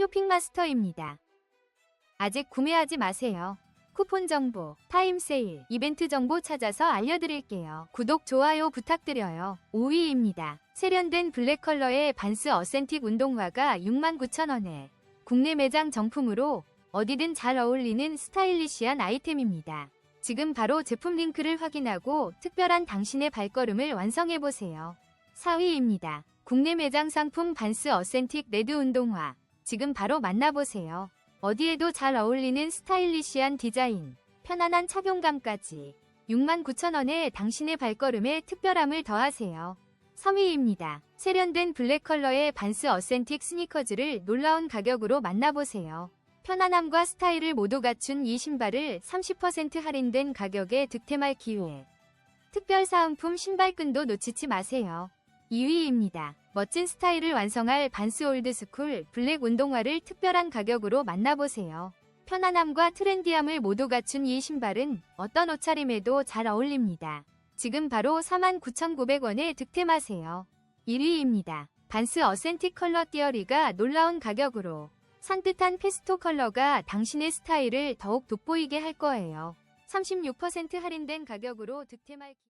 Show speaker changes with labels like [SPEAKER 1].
[SPEAKER 1] 쇼핑마스터입니다. 아직 구매하지 마세요. 쿠폰 정보, 타임 세일, 이벤트 정보 찾아서 알려드릴게요. 구독, 좋아요 부탁드려요. 5위입니다. 세련된 블랙 컬러의 반스 어센틱 운동화가 69,000원에 국내 매장 정품으로 어디든 잘 어울리는 스타일리시한 아이템입니다. 지금 바로 제품 링크를 확인하고 특별한 당신의 발걸음을 완성해보세요. 4위입니다. 국내 매장 상품 반스 어센틱 레드 운동화. 지금 바로 만나보세요. 어디에도 잘 어울리는 스타일리시한 디자인, 편안한 착용감까지 69,000원에 당신의 발걸음에 특별함을 더하세요. 3위입니다. 세련된 블랙 컬러의 반스 어센틱 스니커즈를 놀라운 가격으로 만나보세요. 편안함과 스타일을 모두 갖춘 이 신발을 30% 할인된 가격에 득템할 기회. 특별 사은품 신발끈도 놓치지 마세요. 2위입니다. 멋진 스타일을 완성할 반스 올드스쿨 블랙 운동화를 특별한 가격으로 만나보세요. 편안함과 트렌디함을 모두 갖춘 이 신발은 어떤 옷차림에도 잘 어울립니다. 지금 바로 49,900원에 득템하세요. 1위입니다. 반스 어센틱 컬러 띠어리가 놀라운 가격으로 산뜻한 페스토 컬러가 당신의 스타일을 더욱 돋보이게 할 거예요. 36% 할인된 가격으로 득템할 기...